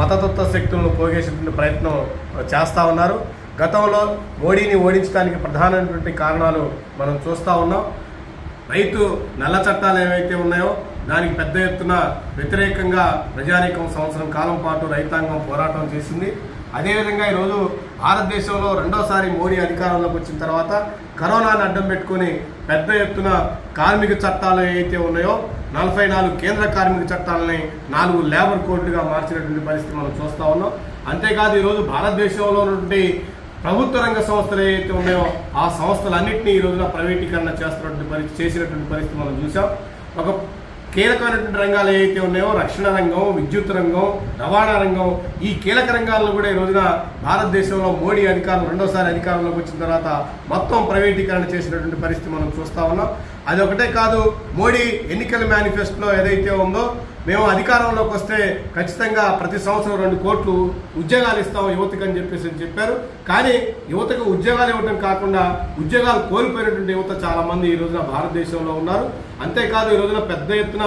మతతత్వ శక్తులను పోగేసేటువంటి ప్రయత్నం చేస్తూ ఉన్నారు. గతంలో మోడీని ఓడించడానికి ప్రధానమైనటువంటి కారణాలు మనం చూస్తూ ఉన్నాం. రైతు నల్ల చట్టాలు ఏవైతే ఉన్నాయో దానికి పెద్ద ఎత్తున వ్యతిరేకంగా ప్రజానీకం సంవత్సరం కాలం పాటు రైతాంగం పోరాటం చేసింది. అదేవిధంగా ఈరోజు భారతదేశంలో రెండోసారి మోడీ అధికారంలోకి వచ్చిన తర్వాత కరోనాను అడ్డం పెట్టుకొని పెద్ద ఎత్తున కార్మిక చట్టాలు ఏవైతే ఉన్నాయో నలభై నాలుగు కేంద్ర కార్మిక చట్టాలని నాలుగు లేబర్ కోడ్లుగా మార్చినటువంటి పరిస్థితి మనం చూస్తూ ఉన్నాం. అంతేకాదు ఈరోజు భారతదేశంలో ఉన్నటువంటి ప్రభుత్వ రంగ సంస్థలు ఏవైతే ఉన్నాయో ఆ సంస్థలన్నింటినీ ఈ రోజున ప్రైవేటీకరణ చేస్తున్నటువంటి పరిస్థితి చేసినటువంటి పరిస్థితి మనం చూసాం ఒక కీలకమైనటువంటి రంగాలు ఏవైతే ఉన్నాయో రక్షణ రంగం విద్యుత్ రంగం రవాణా రంగం ఈ కీలక రంగాలను కూడా ఈ రోజున భారతదేశంలో మోడీ అధికారం రెండోసారి అధికారంలోకి వచ్చిన తర్వాత మొత్తం ప్రైవేటీకరణ చేసినటువంటి పరిస్థితి మనం చూస్తా ఉన్నాం. అది ఒకటే కాదు మోడీ ఎన్నికల మేనిఫెస్టోలో ఏదైతే ఉందో మేము అధికారంలోకి వస్తే ఖచ్చితంగా ప్రతి సంవత్సరం రెండు కోట్లు ఉద్యోగాలు ఇస్తాం యువతకు అని చెప్పేసి అని చెప్పారు. కానీ యువతకు ఉద్యోగాలు ఇవ్వడం కాకుండా ఉద్యోగాలు కోల్పోయినటువంటి యువత చాలామంది ఈ రోజున భారతదేశంలో ఉన్నారు. అంతేకాదు ఈ రోజున పెద్ద ఎత్తున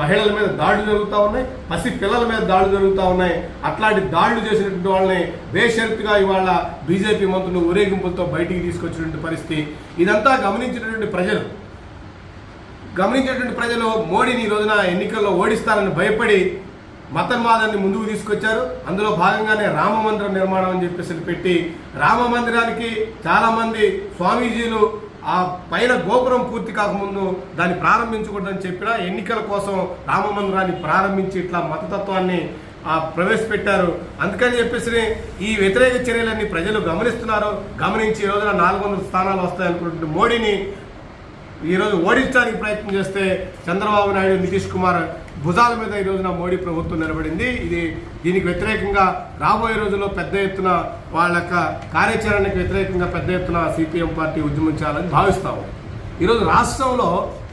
మహిళల మీద దాడులు జరుగుతూ ఉన్నాయి పసి పిల్లల మీద దాడులు జరుగుతూ ఉన్నాయి. అట్లాంటి దాడులు చేసినటువంటి వాళ్ళని బేషరతుగా ఇవాళ బీజేపీ మంత్రులు ఊరేగింపులతో బయటికి తీసుకొచ్చినటువంటి పరిస్థితి. ఇదంతా గమనించినటువంటి ప్రజలు గమనించేటువంటి ప్రజలు మోడీని ఈ రోజున ఎన్నికల్లో ఓడిస్తారని భయపడి మతన్వాదాన్ని ముందుకు తీసుకొచ్చారు. అందులో భాగంగానే రామ మందిరం నిర్మాణం అని చెప్పేసి పెట్టి రామ మందిరానికి చాలా మంది స్వామీజీలు ఆ పైన గోపురం పూర్తి కాకముందు దాన్ని ప్రారంభించకూడదని చెప్పినా ఎన్నికల కోసం రామ మందిరాన్ని ప్రారంభించి ఇట్లా మతతత్వాన్ని ప్రవేశపెట్టారు. అందుకని చెప్పేసి ఈ వ్యతిరేక చర్యలన్నీ ప్రజలు గమనిస్తున్నారు. గమనించి ఈ రోజున నాలుగు వందల స్థానాలు వస్తాయనుకున్నటువంటి మోడీని ఈరోజు ఓడించడానికి ప్రయత్నం చేస్తే చంద్రబాబు నాయుడు నితీష్ కుమార్ భుజాల మీద ఈ రోజున మోడీ ప్రభుత్వం నిలబడింది. ఇది దీనికి వ్యతిరేకంగా రాబోయే రోజుల్లో పెద్ద ఎత్తున వాళ్ళ యొక్క కార్యాచరణకు వ్యతిరేకంగా పెద్ద ఎత్తున సిపిఎం పార్టీ ఉద్యమించాలని భావిస్తాము. ఈరోజు రాష్ట్రంలో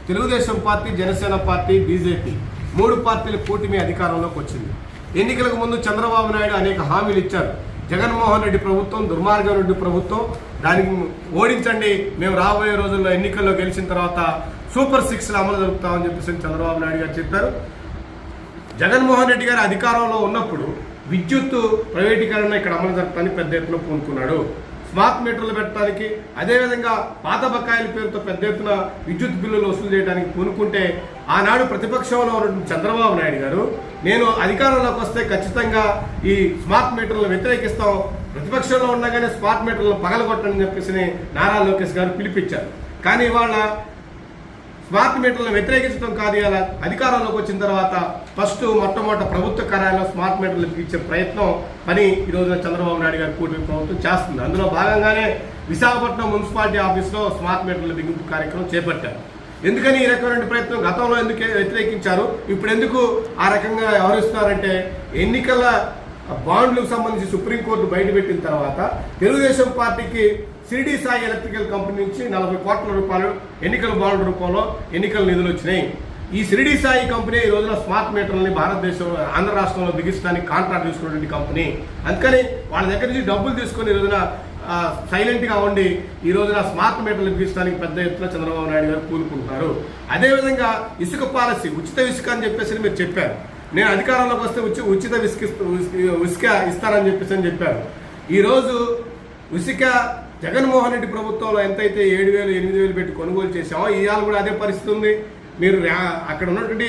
Telugu Desam party Janasena party BJP మూడు పార్టీల కూటమి అధికారంలోకి వచ్చింది. ఎన్నికలకు ముందు చంద్రబాబు నాయుడు అనేక హామీలు ఇచ్చారు. జగన్మోహన్ రెడ్డి ప్రభుత్వం దుర్మార్గం రెడ్డి ప్రభుత్వం దానికి ఓడించండి. మేము రాబోయే రోజుల్లో ఎన్నికల్లో గెలిచిన తర్వాత సూపర్ సిక్స్లు అమలు జరుపుతామని చెప్పేసి చంద్రబాబు నాయుడు గారు చెప్పారు. జగన్మోహన్ రెడ్డి గారు అధికారంలో ఉన్నప్పుడు విద్యుత్ ప్రైవేటీకరణ ఇక్కడ అమలు జరపడానికి పెద్ద ఎత్తున పూనుకున్నాడు. స్మార్ట్ మీటర్లు పెట్టడానికి అదేవిధంగా పాత బకాయిల పేరుతో పెద్ద ఎత్తున విద్యుత్ బిల్లులు వసూలు చేయడానికి పూనుకుంటే ఆనాడు ప్రతిపక్షంలో ఉన్నటువంటి చంద్రబాబు నాయుడు గారు నేను అధికారంలోకి వస్తే ఖచ్చితంగా ఈ స్మార్ట్ మీటర్లను వ్యతిరేకిస్తాం ప్రతిపక్షంలో ఉండగానే స్మార్ట్ మీటర్లను పగలగొట్టని చెప్పేసి నారా లోకేష్ గారు పిలిపించారు. కానీ ఇవాళ స్మార్ట్ మీటర్లను వ్యతిరేకించడం కాదు ఇలా అధికారంలోకి వచ్చిన తర్వాత ఫస్ట్ మొట్టమొదట ప్రభుత్వ కార్యాలయంలో స్మార్ట్ మీటర్లు ఇచ్చే ప్రయత్నం పని ఈరోజు చంద్రబాబు నాయుడు గారి కూటమి ప్రభుత్వం చేస్తుంది. అందులో భాగంగానే విశాఖపట్నం మున్సిపాలిటీ ఆఫీస్లో స్మార్ట్ మీటర్ల బిగింపు కార్యక్రమం చేపట్టారు. ఎందుకని ఈ రకమైన ప్రయత్నం గతంలో ఎందుకు వ్యతిరేకించారు? ఇప్పుడు ఎందుకు ఆ రకంగా వ్యవహరిస్తున్నారంటే ఎన్నికల బాండ్లకు సంబంధించి సుప్రీంకోర్టు బయటపెట్టిన తర్వాత తెలుగుదేశం పార్టీకి సిరిడి సాయి ఎలక్ట్రికల్ కంపెనీ నుంచి నలభై కోట్ల రూపాయలు ఎన్నికల బాండ్ రూపంలో ఎన్నికల నిధులు వచ్చినాయి. ఈ సిరిడి సాయి కంపెనీ ఈ రోజున స్మార్ట్ మీటర్లని భారతదేశంలో ఆంధ్ర రాష్ట్రంలో బిగిస్తానికి కాంట్రాక్ట్ తీసుకున్నటువంటి కంపెనీ. అందుకని వాళ్ళ దగ్గర నుంచి డబ్బులు తీసుకొని ఈ రోజున సైలెంట్గా ఉండి ఈ రోజున స్మార్ట్ మీటర్లు బిగించడానికి పెద్ద ఎత్తున చంద్రబాబు నాయుడు గారు కూలుకుంటున్నారు అదేవిధంగా ఇసుక పాలసీ ఉచిత ఇసుక అని చెప్పేసి మీరు చెప్పారు. నేను అధికారంలోకి వస్తే ఉచి ఉచిత ఇసుక ఇస్త- ఇస్తానని చెప్పేసి అని చెప్పారు. ఈరోజు ఉసిక జగన్మోహన్ రెడ్డి ప్రభుత్వంలో ఎంతైతే ఏడు వేలు ఎనిమిది వేలు పెట్టి కొనుగోలు చేశామో ఇవాళ కూడా అదే పరిస్థితి ఉంది. మీరు అక్కడ ఉన్నటువంటి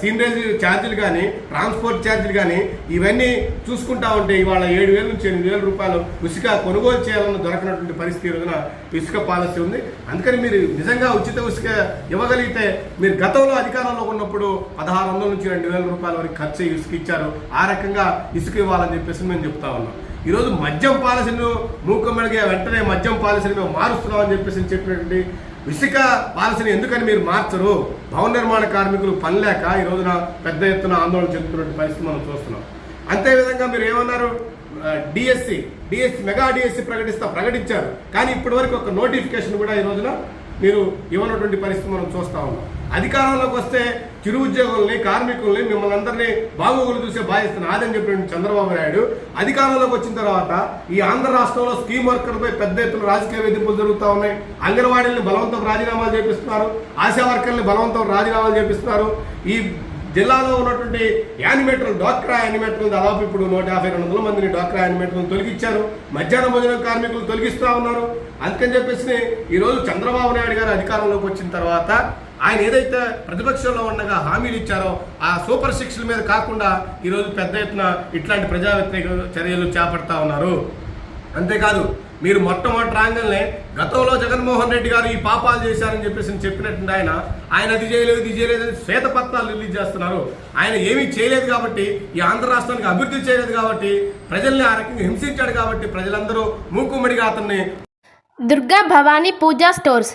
సీనరేజ్ ఛార్జీలు కానీ ట్రాన్స్పోర్ట్ ఛార్జీలు కానీ ఇవన్నీ చూసుకుంటా ఉంటే ఇవాళ ఏడు వేల నుంచి ఎనిమిది వేల రూపాయలు ఇసుక కొనుగోలు చేయాలన్న దొరకనటువంటి పరిస్థితి రోజున ఇసుక పాలసీ ఉంది. అందుకని మీరు నిజంగా ఉచిత ఇసుక ఇవ్వగలిగితే మీరు గతంలో అధికారంలో ఉన్నప్పుడు పదహారు వందల నుంచి రెండు వేల రూపాయల వరకు ఖర్చు ఇసుక ఇచ్చారు. ఆ రకంగా ఇసుక ఇవ్వాలని చెప్పేసి మేము చెప్తా ఉన్నాం. ఈరోజు మద్యం పాలసీలు మూకమ్మడిగా వెంటనే మద్యం పాలసీని మేము మారుస్తున్నామని చెప్పేసి చెప్పినటువంటి ఇసుక పాలసీని ఎందుకని మీరు మార్చరు? భవన నిర్మాణ కార్మికులు పని లేక ఈ రోజున పెద్ద ఎత్తున ఆందోళన చెందుతున్నటువంటి పరిస్థితి మనం చూస్తున్నాం. అంతేవిధంగా మీరు ఏమన్నారు? డిఎస్సి డిఎస్సి మెగా డిఎస్సి ప్రకటిస్తా ప్రకటించారు. కానీ ఇప్పటివరకు ఒక నోటిఫికేషన్ కూడా ఈ రోజున మీరు ఇవ్వనటువంటి పరిస్థితి మనం చూస్తా ఉన్నాం. అధికారంలోకి వస్తే చిరు ఉద్యోగుల్ని కార్మికుల్ని మిమ్మల్ని అందరినీ బాగోగులు చూసే బాధిస్తున్న ఆదని చెప్పిన చంద్రబాబు నాయుడు అధికారంలోకి వచ్చిన తర్వాత ఈ ఆంధ్ర రాష్ట్రంలో స్కీమ్ వర్కర్లపై పెద్ద ఎత్తున రాజకీయ వేధింపులు జరుగుతూ ఉన్నాయి. అంగన్వాడీలను బలవంతం రాజీనామాలు చేపిస్తున్నారు. ఆశా వర్కర్ని బలవంతం రాజీనామాలు చేపిస్తున్నారు. ఈ జిల్లాలో ఉన్నటువంటి యానిమేటర్లు డాక్రా యానిమేటర్లు దాదాపు ఇప్పుడు నూట యాభై రెండు వందల మందిని డాక్రా యానిమేటర్లను తొలగించారు. మధ్యాహ్న భోజన కార్మికులు తొలగిస్తూ ఉన్నారు. అందుకని చెప్పేసి ఈరోజు చంద్రబాబు నాయుడు గారు అధికారంలోకి వచ్చిన తర్వాత ఆయన ఏదైతే ప్రతిపక్షంలో ఉండగా హామీలు ఇచ్చారో ఆ సూపర్ శిక్షల మీద కాకుండా ఈరోజు పెద్ద ఎత్తున ఇట్లాంటి ప్రజా వ్యతిరేక చర్యలు చేపడతా ఉన్నారు. అంతేకాదు మీరు మొట్టమొదటి రాగానే గతంలో జగన్మోహన్ రెడ్డి గారు ఈ పాపాలు చేశారని చెప్పేసి చెప్పినట్టు ఆయన ఆయన అది చేయలేదు ఇది చేయలేదని శ్వేతపత్రాలు రిలీజ్ చేస్తున్నారు. ఆయన ఏమీ చేయలేదు కాబట్టి ఈ ఆంధ్ర రాష్ట్రానికి అభివృద్ధి చేయలేదు కాబట్టి ప్రజల్ని ఆ రకంగా హింసించాడు కాబట్టి ప్రజలందరూ మూకుమ్మడిగా అతన్ని Durga Bhavani Puja stores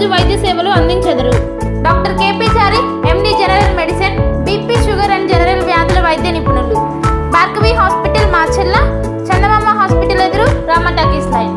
రోజు వైద్య సేవలు అందించెదరు. Doctor K P Chari MD general medicine BP sugar and general వ్యాధుల వైద్య నిపుణులు. భార్గవి హాస్పిటల్ మాచెల్ల చందమామ హాస్పిటల్ ఎదురు రామటాకీస్ లైన్.